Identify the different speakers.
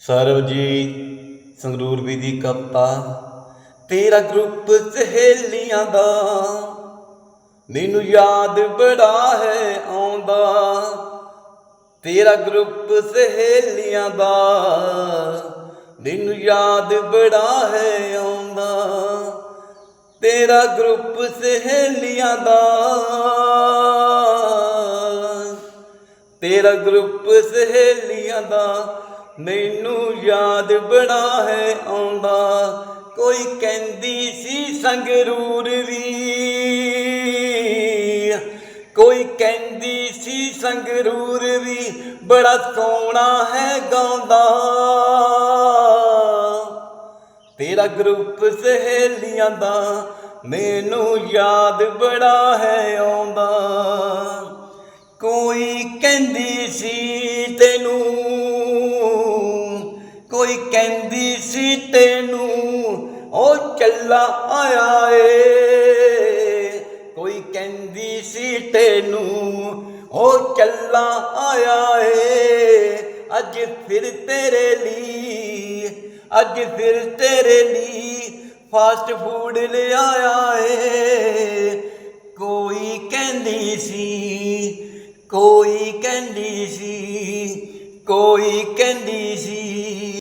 Speaker 1: ਸਰਬਜੀਤ ਸੰਗਰੂਰ ਵੀ ਦੀ ਕਵਤਾ ਤੇਰਾ ਗਰੁੱਪ ਸਹੇਲੀਆਂ ਦਾ। ਮੈਨੂੰ ਯਾਦ ਬੜਾ ਹੈ ਆਉਂਦਾ, ਤੇਰਾ ਗਰੁੱਪ ਸਹੇਲੀਆਂ ਦਾ। ਮੈਨੂੰ ਯਾਦ ਬੜਾ ਹੈ ਆਉਂਦਾ, ਤੇਰਾ ਗਰੁੱਪ ਸਹੇਲੀਆਂ ਦਾ। ਤੇਰਾ ਗਰੁੱਪ ਸਹੇਲੀਆਂ ਦਾ। ਮੈਨੂੰ ਯਾਦ ਬੜਾ ਹੈ ਆਉਂਦਾ, ਕੋਈ ਕਹਿੰਦੀ ਸੀ ਸੰਗਰੂਰ ਵੀ। ਕੋਈ ਕਹਿੰਦੀ ਸੀ ਸੰਗਰੂਰ ਵੀ, ਬੜਾ ਸੋਹਣਾ ਹੈ ਗਾਉਂਦਾ। ਤੇਰਾ ਗਰੁੱਪ ਸਹੇਲੀਆਂ ਦਾ ਮੈਨੂੰ ਯਾਦ ਬੜਾ ਹੈ ਆਉਂਦਾ। ਕੋਈ ਕਹਿੰਦੀ ਸੀ ਤੈਨੂੰ ਕੋਈ ਕਹਿੰਦੀ ਸੀ ਤੈਨੂੰ, ਉਹ ਚੱਲਾ ਆਇਆ ਏ। ਕੋਈ ਕਹਿੰਦੀ ਸੀ ਤੈਨੂੰ, ਉਹ ਚੱਲਾ ਆਇਆ ਏ। ਅੱਜ ਫਿਰ ਤੇਰੇ ਲਈ, ਅੱਜ ਫਿਰ ਤੇਰੇ ਲਈ ਫਾਸਟ ਫੂਡ ਲਿਆਇਆ ਏ। ਕੋਈ ਕਹਿੰਦੀ ਸੀ, ਕੋਈ ਕਹਿੰਦੀ ਸੀ, ਕੋਈ ਕਹਿੰਦੀ ਸੀ